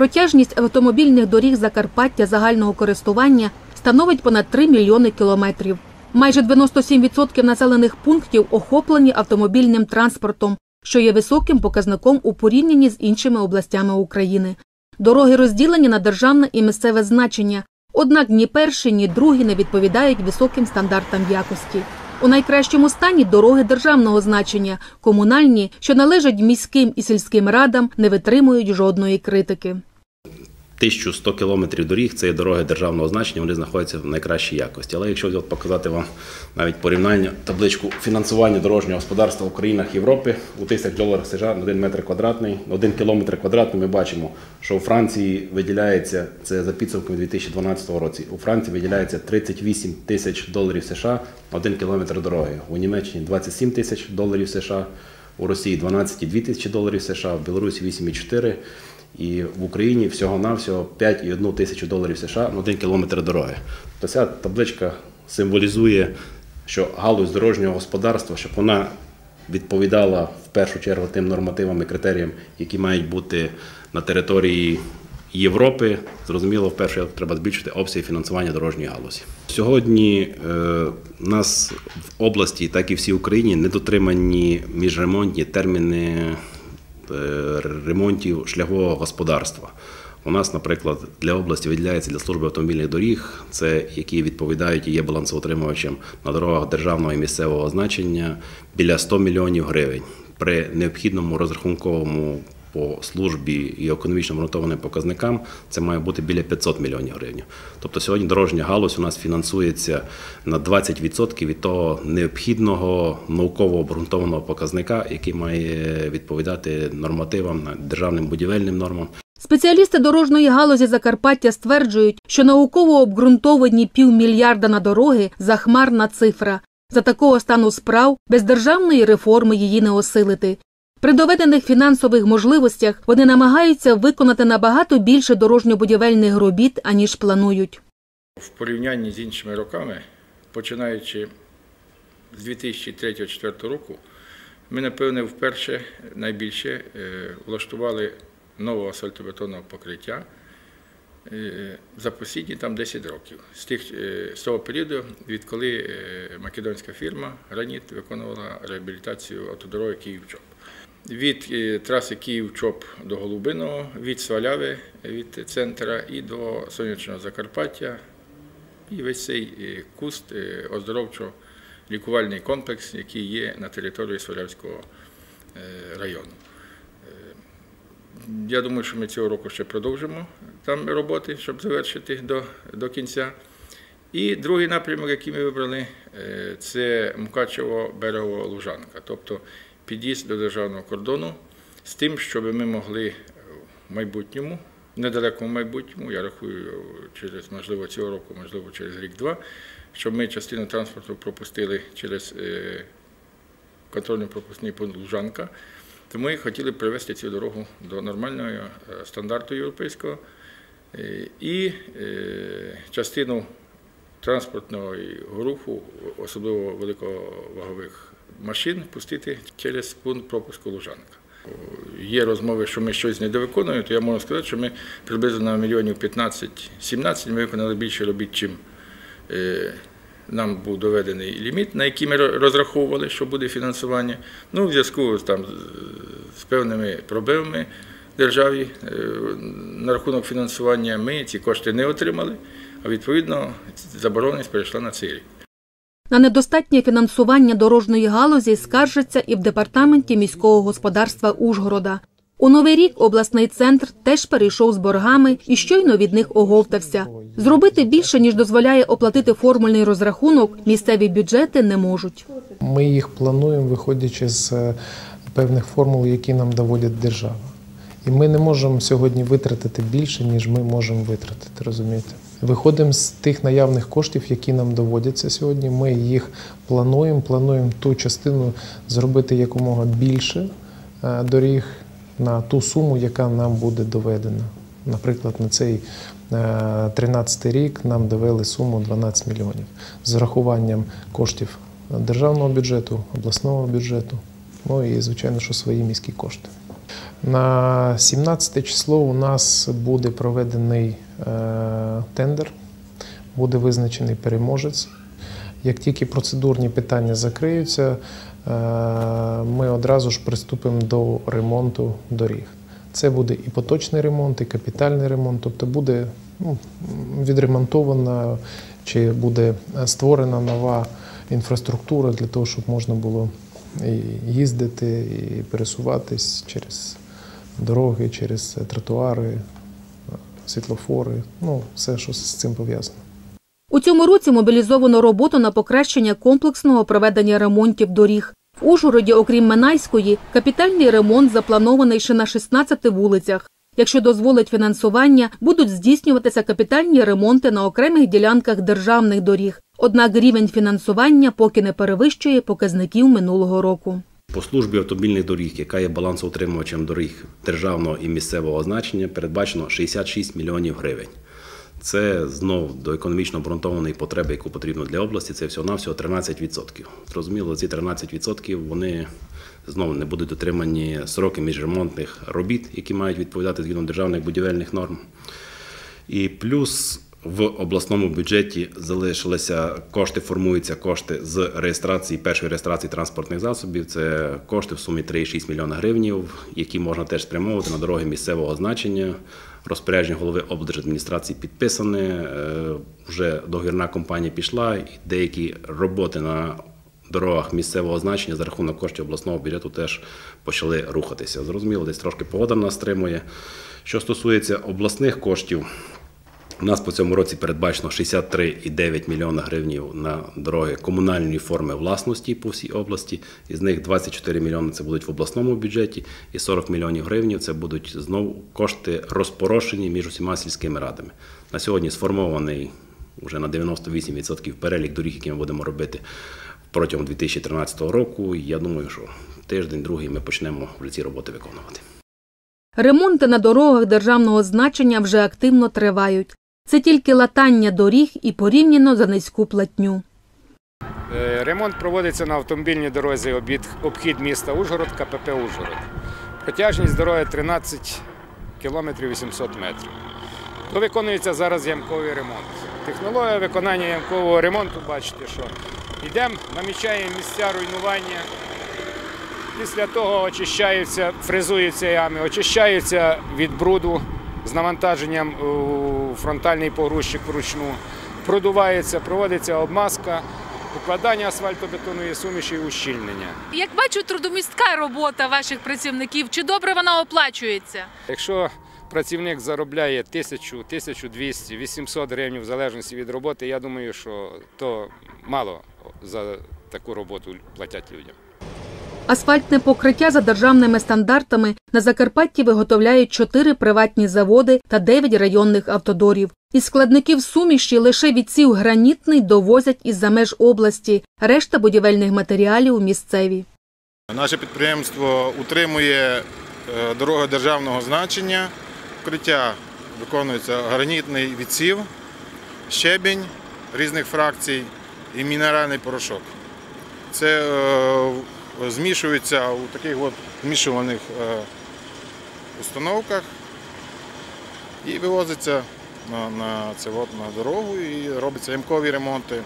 Протяжність автомобільних доріг Закарпаття загального користування становить понад 3 мільйони кілометрів. Майже 97% населених пунктів охоплені автомобільним транспортом, що є високим показником у порівнянні з іншими областями України. Дороги розділені на державне і місцеве значення, однак ні перші, ні другі не відповідають високим стандартам якості. У найкращому стані дороги державного значення, комунальні, що належать міським і сільським радам, не витримують жодної критики. 1100 кілометрів доріг це є дороги державного значення, вони знаходяться в найкращій якості. Але якщо от показати вам навіть порівняння табличку фінансування дорожнього господарства в країнах Європи у тисяч доларів США на 1 метр квадратний, на 1 кілометр квадратний ми бачимо, що у Франції виділяється це за підсумками 2012 році. У Франції виділяється 38 тисяч доларів США на 1 кілометр дороги. У Німеччині 27 тисяч доларів США, у Росії 12,2 тисячі доларів США, в Білорусі 8,4 і в Україні всього-навсього 5,1 тисячу доларів США на один кілометр дороги. То ця табличка символізує, що галузь дорожнього господарства, щоб вона відповідала в першу чергу тим нормативам і критеріям, які мають бути на території Європи. Зрозуміло, вперше треба збільшити обсяг фінансування дорожньої галузі. Сьогодні е, нас в області, так і всій Україні, недотримані міжремонтні терміни ремонтів шляхового господарства. У нас, наприклад, для області виділяється для служби автомобільних доріг, це які відповідають і є балансоутримувачем на дорогах державного і місцевого значення біля 100 мільйонів гривень при необхідному розрахунковому по службі і економічно обґрунтованим показникам це має бути біля 500 мільйонів гривень. Тобто сьогодні дорожня галузь у нас фінансується на 20% від того необхідного науково обґрунтованого показника, який має відповідати нормативам державним будівельним нормам. Спеціалісти дорожньої галузі Закарпаття стверджують, що науково обґрунтовані півмільярда на дороги захмарна цифра. За такого стану справ без державної реформи її не осилити. При доведених фінансових можливостях вони намагаються виконати набагато більше дорожньо-будівельних робіт, аніж планують. В порівнянні з іншими роками, починаючи з 2003-2004 року, ми, напевне, вперше найбільше е, влаштували нового асфальтобетонного покриття е, за посідні там 10 років. З тих е, з того періоду, відколи македонська фірма Граніт виконувала реабілітацію автодороги Київ-Чоп від е, траси Київ-Чоп до Голубиного, від Сваляви, від центра і до сонячного Закарпаття. І весь цей е, куст е, оздоровчо-лікувальний комплекс, який є на території Свалявського району. Я думаю, що ми цього року ще продовжимо там роботи, щоб завершити до, до кінця. І другий напрямок, який ми вибрали, це Мукачево берегово Лужанка. Тобто під'їзд до державного кордону з тим, щоб ми могли в майбутньому, в недалекому майбутньому, я рахую, через можливо цього року, можливо, через рік-два, щоб ми частину транспорту пропустили через е, контрольно-пропускний пункт Лужанка. Тому ми хотіли привести цю дорогу до нормального е, стандарту європейського е, і частину транспортного руху, особливо великовагових машин пустити через пункт пропуску Лужанка. Є розмови, що ми щось недовиконуємо, то я можу сказати, що ми приблизно на мільйонів 15-17 ми виконали більше робіт, чим е, нам був доведений ліміт, на який ми розраховували, що буде фінансування. Ну, в зв'язку там, з певними проблемами державі е, на рахунок фінансування ми ці кошти не отримали, а відповідно забороненість перейшла на цей рік. На недостатнє фінансування дорожньої галузі скаржаться і в департаменті міського господарства Ужгорода. У новий рік обласний центр теж перейшов з боргами і щойно від них оговтався. Зробити більше ніж дозволяє оплатити формульний розрахунок. Місцеві бюджети не можуть. Ми їх плануємо, виходячи з е, певних формул, які нам доводять держава. І ми не можемо сьогодні витратити більше, ніж ми можемо витратити. Розумієте? Виходимо з тих наявних коштів, які нам доводяться сьогодні. Ми їх плануємо. Плануємо ту частину зробити якомога більше е, доріг на ту суму, яка нам буде доведена. Наприклад, на цей 13 е, рік нам довели суму 12 мільйонів з рахуванням коштів державного бюджету, обласного бюджету, ну і звичайно, що свої міські кошти. На 17 число у нас буде проведений е, тендер, буде визначений переможець. Як тільки процедурні питання закриються, е, ми одразу ж приступимо до ремонту доріг. Це буде і поточний ремонт, і капітальний ремонт, тобто буде ну, відремонтована чи буде створена нова інфраструктура для того, щоб можна було і їздити, і пересуватись через дороги, через тротуари, світлофори, ну все, що з цим пов'язано. У цьому році мобілізовано роботу на покращення комплексного проведення ремонтів доріг. В Ужгороді, окрім Минайської, капітальний ремонт запланований ще на 16 вулицях. Якщо дозволить фінансування, будуть здійснюватися капітальні ремонти на окремих ділянках державних доріг. Однак рівень фінансування поки не перевищує показників минулого року. По службі автомобільних доріг, яка є балансоутримувачем доріг державного і місцевого значення, передбачено 66 мільйонів гривень. Це знов до економічно обґрунтованої потреби, яку потрібно для області, це всього-навсього 13%. Зрозуміло, ці 13% вони знову не будуть дотримані сроки міжремонтних робіт, які мають відповідати згідно державних будівельних норм. І плюс в обласному бюджеті залишилися кошти, формуються кошти з реєстрації першої реєстрації транспортних засобів. Це кошти в сумі 3,6 мільйона гривнів, які можна теж спрямовувати на дороги місцевого значення. Розпорядження голови облдержадміністрації підписане. е, Вже договірна компанія пішла, і деякі роботи на дорогах місцевого значення за рахунок коштів обласного бюджету теж почали рухатися. Зрозуміло, десь трошки погода нас стримує. Що стосується обласних коштів, у нас по цьому році передбачено 63,9 мільйона гривень на дороги комунальної форми власності по всій області. Із них 24 мільйони це будуть в обласному бюджеті, і 40 мільйонів гривень це будуть знову кошти розпорошені між усіма сільськими радами. На сьогодні сформований вже на 98% перелік доріг, які ми будемо робити протягом 2013 року. Я думаю, що тиждень, другий ми почнемо вже ці роботи виконувати. Ремонти на дорогах державного значення вже активно тривають. Це тільки латання доріг і порівняно за низьку платню. Е, Ремонт проводиться на автомобільній дорозі обхід міста Ужгород, КПП Ужгород. Протяжність дороги 13 кілометрів 800 метрів. То виконується зараз ямковий ремонт. Технологія виконання ямкового ремонту, бачите, що йдемо, намічаємо місця руйнування. Після того очищаються, фрезуються ями, очищаються від бруду з навантаженням фронтальний погрузчик вручну. Продувається, проводиться обмазка, укладання асфальтобетонної суміші і ущільнення. Як бачу, трудомістка робота ваших працівників. Чи добре вона оплачується? Якщо працівник заробляє 1000, 1200, 800 гривень в залежності від роботи, я думаю, що то мало за таку роботу платять людям. Асфальтне покриття за державними стандартами на Закарпатті виготовляють чотири приватні заводи та дев'ять районних автодорів. Із складників суміші лише відсів гранітний довозять із-за меж області, решта будівельних матеріалів місцеві. Наше підприємство утримує е, дороги державного значення. Вкриття виконується гранітний відсів, щебінь різних фракцій і мінеральний порошок. Це е, змішується у таких от змішуваних е, установках і вивозиться на, на, це от, на дорогу і робиться ямкові ремонти.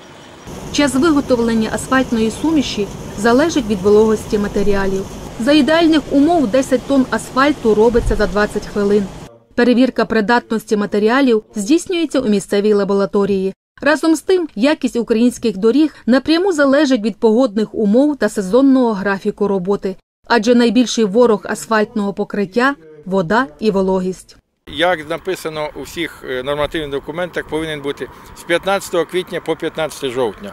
Час виготовлення асфальтної суміші залежить від вологості матеріалів. За ідеальних умов 10 тонн асфальту робиться за 20 хвилин. Перевірка придатності матеріалів здійснюється у місцевій лабораторії. Разом з тим, якість українських доріг напряму залежить від погодних умов та сезонного графіку роботи, адже найбільший ворог асфальтного покриття вода і вологість. Як написано у всіх е, нормативних документах, повинен бути з 15 квітня по 15 жовтня.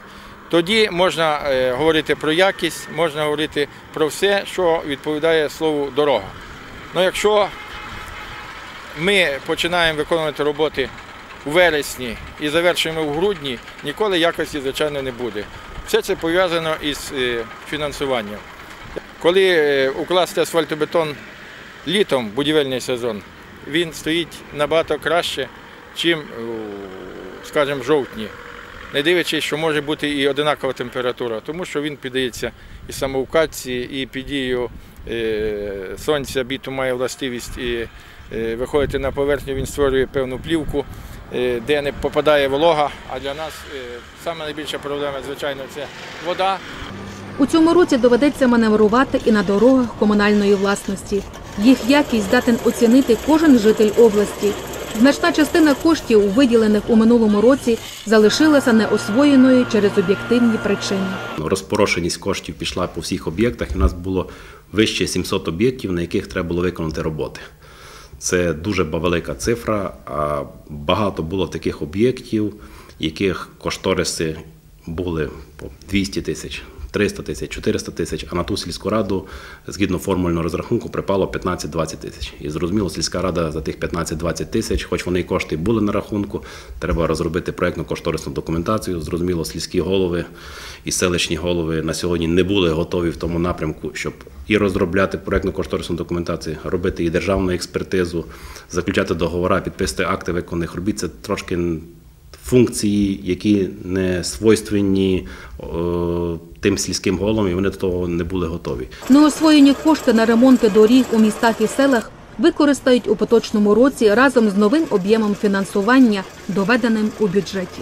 Тоді можна е, говорити про якість, можна говорити про все, що відповідає слову дорога. Ну, якщо ми починаємо виконувати роботи у вересні і завершуємо в грудні, ніколи якості, звичайно, не буде. Все це пов'язано із е, фінансуванням. Коли е, укласти асфальтобетон літом, будівельний сезон, він стоїть набагато краще, ніж, скажімо, в жовтні. не дивлячись, що може бути і одинакова температура, тому що він піддається і самоукатці, і під дією е, сонця бітум має властивість і е, виходити на поверхню, він створює певну плівку, е, де не попадає волога. А для нас е, саме найбільша проблема, звичайно, це вода. У цьому році доведеться маневрувати і на дорогах комунальної власності. Їх якість здатен оцінити кожен житель області. Значна частина коштів, виділених у минулому році, залишилася неосвоєною через об'єктивні причини. Розпорошеність коштів пішла по всіх об'єктах, і у нас було вище 700 об'єктів, на яких треба було виконати роботи. Це дуже велика цифра, а багато було таких об'єктів, яких кошториси були по 200 тисяч, 300 тисяч, 400 тисяч, а на ту сільську раду, згідно формульного розрахунку, припало 15-20 тисяч. І зрозуміло, сільська рада за тих 15-20 тисяч, хоч вони і кошти були на рахунку, треба розробити проєктну кошторисну документацію. Зрозуміло, сільські голови і селищні голови на сьогодні не були готові в тому напрямку, щоб і розробляти проєктну кошторисну документацію, робити і державну експертизу, заключати договори, підписати акти виконаних робіт. Це трошки функції, які не свойственні е, тим сільським головам, і вони до того не були готові. Неосвоєні кошти на ремонти доріг у містах і селах використають у поточному році разом з новим об'ємом фінансування, доведеним у бюджеті.